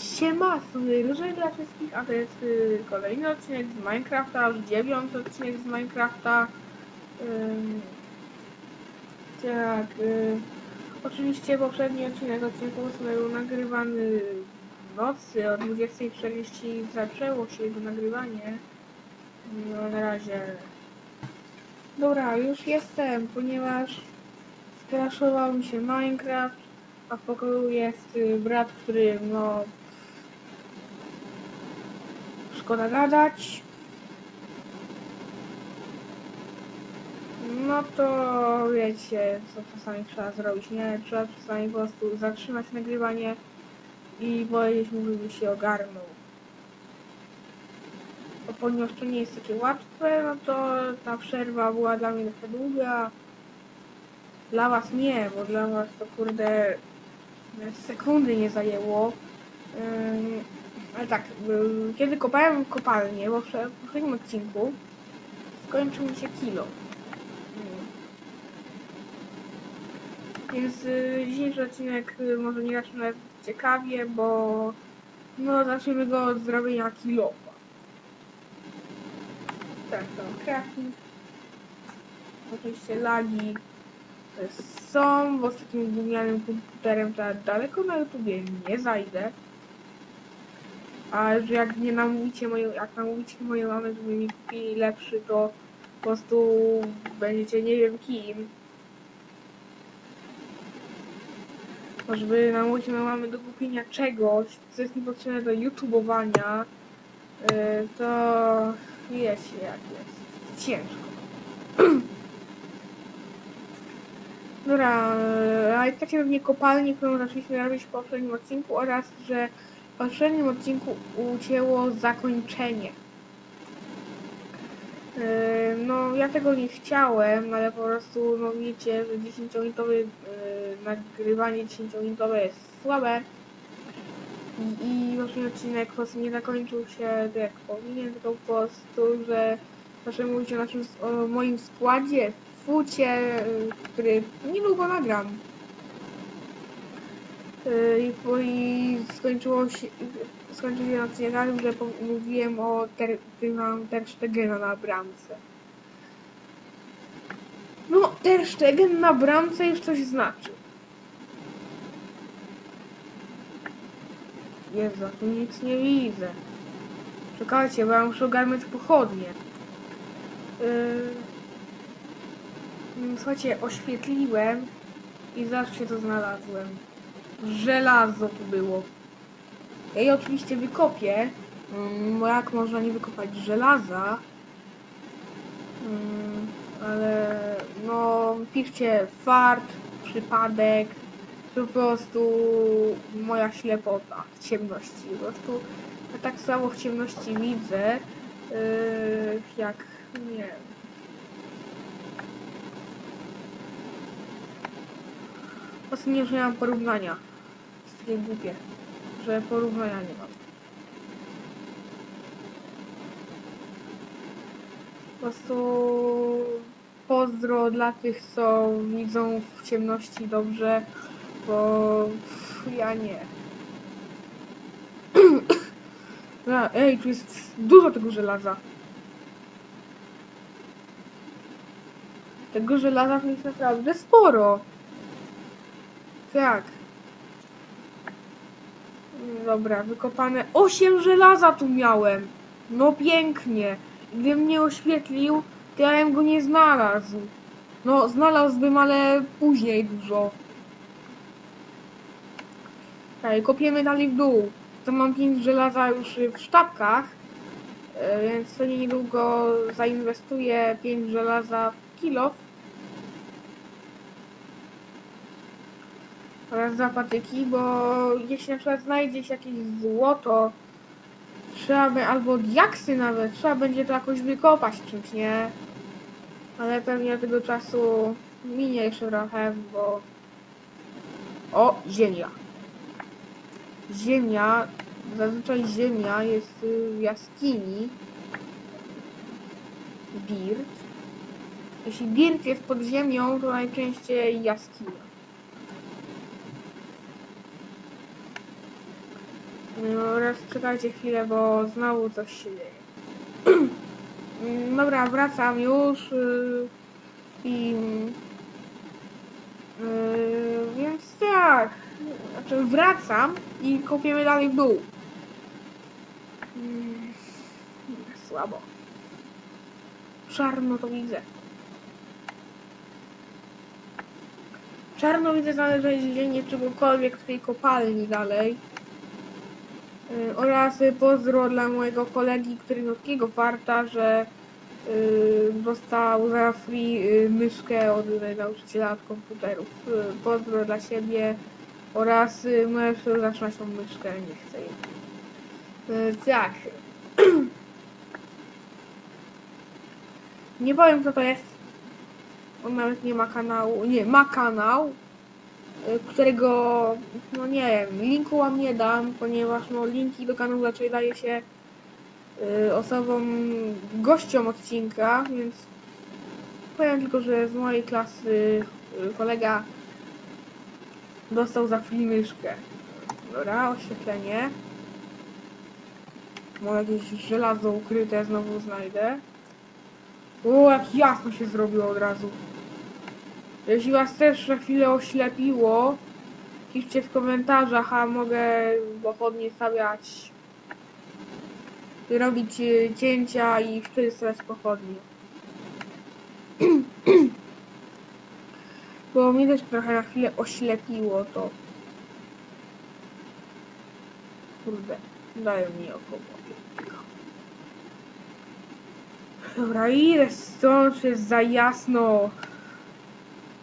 Siema, różej dla wszystkich, a to jest y, kolejny odcinek z Minecrafta, już dziewiąty odcinek z Minecrafta. Ym, tak, y, oczywiście poprzedni odcinek, odcinek ósmy był nagrywany w nocy o 20.40 zaczęło się jego nagrywanie. No na razie. Dobra, już jestem, ponieważ skraszował mi się Minecraft, a w pokoju jest y, brat, który no szkoda gadać. No to wiecie, co czasami trzeba zrobić, nie? Trzeba czasami po prostu zatrzymać nagrywanie i powiedzieć mu, żeby się ogarnął. Bo ponieważ to nie jest takie łatwe, no to ta przerwa była dla mnie trochę długa. Dla was nie, bo dla was to kurde sekundy nie zajęło. Ym, ale tak, ym, kiedy kopałem kopalnię, bo w prze- w poprzednim odcinku skończył mi się kilo. Ym. Więc y, dzisiejszy odcinek y, może nie zacznie ciekawie, bo no zaczniemy go od zrobienia kilofa. Tak, to crafting. Oczywiście lagi y, są, bo z takim gównianym komputerem to daleko na YouTubie nie zajdę. A jak nie namówicie moją, jak namówicie moją mamę, żeby mi kupili lepszy, to po prostu będziecie nie wiem kim. Bo żeby namówić moją mamę do kupienia czegoś, co jest niepotrzebne do YouTubeowania, yy, to wiecie jak jest. Ciężko. Dobra, e, ale takie pewnie kopalnie, którą zaczęliśmy robić w poprzednim odcinku oraz, że poprzednim odcinku ucięło zakończenie. E, No, ja tego nie chciałem, ale po prostu, no wiecie, że 10-minutowe e, nagrywanie 10-minutowe jest słabe. I, i właśnie odcinek po prostu nie zakończył się jak powinien, tylko po prostu, że zacząłem mówić o, naszym, o moim składzie, fucie, y, który niedługo nagram. Y, I, skończyło się, skończył się na tym, że mówiłem o ter, mam Ter Stegena na bramce. No, Ter Stegen na bramce już coś znaczy. Jezu, tu nic nie widzę. Czekajcie, bo ja muszę ogarnąć pochodnie. Yy... Słuchajcie, oświetliłem i zawsze to znalazłem. Żelazo tu było. Ja je oczywiście wykopię. Mm, bo jak można nie wykopać żelaza? Mm, Ale no, piszcie fart, przypadek, po prostu moja ślepota w ciemności. Po prostu ja tak samo w ciemności widzę, yy, jak nie wiem. Nie, że nie mam porównania. Takie głupie, że porównania nie mam. Po prostu pozdro dla tych, co widzą w ciemności dobrze, bo ja nie. Dobra, Ej, tu jest dużo tego żelaza. Tego żelaza jest naprawdę sporo. Tak. Dobra, wykopane. Osiem żelaza tu miałem. No pięknie. Gdybym mnie oświetlił, to ja bym go nie znalazł. No, znalazłbym, ale później dużo. Tak, kopiemy dalej w dół. To mam pięć żelaza już w sztabkach, e, więc to niedługo zainwestuję pięć żelaza w kilo. Oraz dwa patyki, bo jeśli na przykład znajdzie się jakieś złoto, trzeba by, albo diaksy nawet, trzeba będzie to jakoś wykopać czymś, nie? Ale pewnie tego czasu minie jeszcze trochę, bo... O, ziemia. Ziemia, zazwyczaj ziemia jest w jaskini. Dirt. Jeśli dirt jest pod ziemią, to najczęściej jaskinia. Oraz czekajcie chwilę, bo znowu coś się dzieje. Dobra, wracam już yy, i yy, więc tak, znaczy wracam i kopiemy dalej w dół. Mm, Słabo. Czarno to widzę. Czarno widzę znalezienie czegokolwiek w tej kopalni dalej. Y, Oraz pozdro dla mojego kolegi, takiego farta, że y, dostał za free y, myszkę od nauczyciela od komputerów. Pozdro dla siebie oraz możesz zatrzymać tą myszkę, nie chcę jej. Tak. Nie powiem kto to jest. On nawet nie ma kanału. Nie, ma kanał, którego, no nie wiem, linku wam nie dam, ponieważ no linki do kanału raczej daje się y, osobom, gościom odcinka, więc powiem tylko, że z mojej klasy y, kolega dostał za free myszkę. Dobra, oświetlenie. Może jakieś żelazo ukryte znowu znajdę. O, jak jasno się zrobiło od razu. Jeśli was też na chwilę oślepiło, piszcie w komentarzach, a mogę pochodnie stawiać, robić y, cięcia i wtedy stawiać pochodnie. Bo mnie też trochę na chwilę oślepiło to. Kurde, dają mi około. Dobra, ile stąd jest za jasno.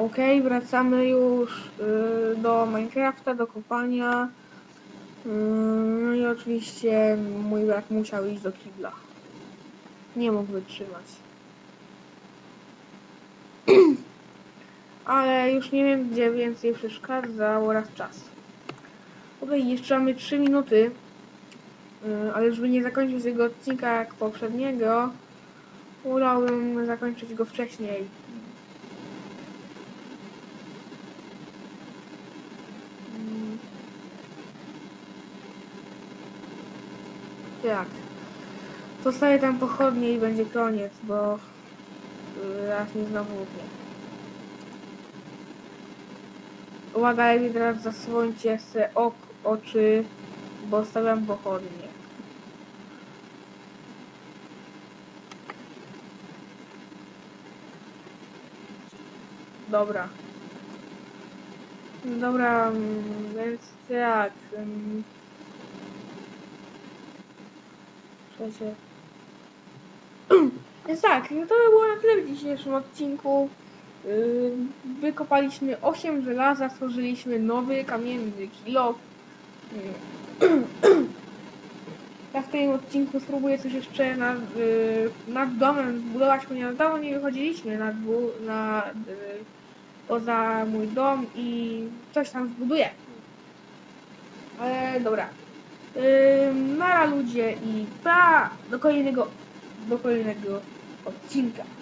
Okej, wracamy już y, do Minecrafta, do kopania. Y, No i oczywiście mój brat musiał iść do kibla. Nie mógł wytrzymać. Ale już nie wiem gdzie więcej przeszkadzał oraz czas. Okej, jeszcze mamy 3 minuty. Y, Ale żeby nie zakończyć tego odcinka jak poprzedniego, wolałbym zakończyć go wcześniej. Tak. Zostawię tam pochodnie i będzie koniec, bo y, raz mi znowu utnie. Uwaga, lepiej teraz zasłońcie se ok, oczy, bo stawiam pochodnie. Dobra. Dobra, mm, więc tak. Więc tak, no to by było na tyle w dzisiejszym odcinku. Yy, Wykopaliśmy 8 żelaza, stworzyliśmy nowy kamienny kilo. Ja w tym odcinku spróbuję coś jeszcze nad, yy, nad domem zbudować, ponieważ dawno nie wychodziliśmy na, na yy, poza mój dom i coś tam zbuduję. Ale dobra. Nara ludzie i pa do kolejnego, do kolejnego odcinka.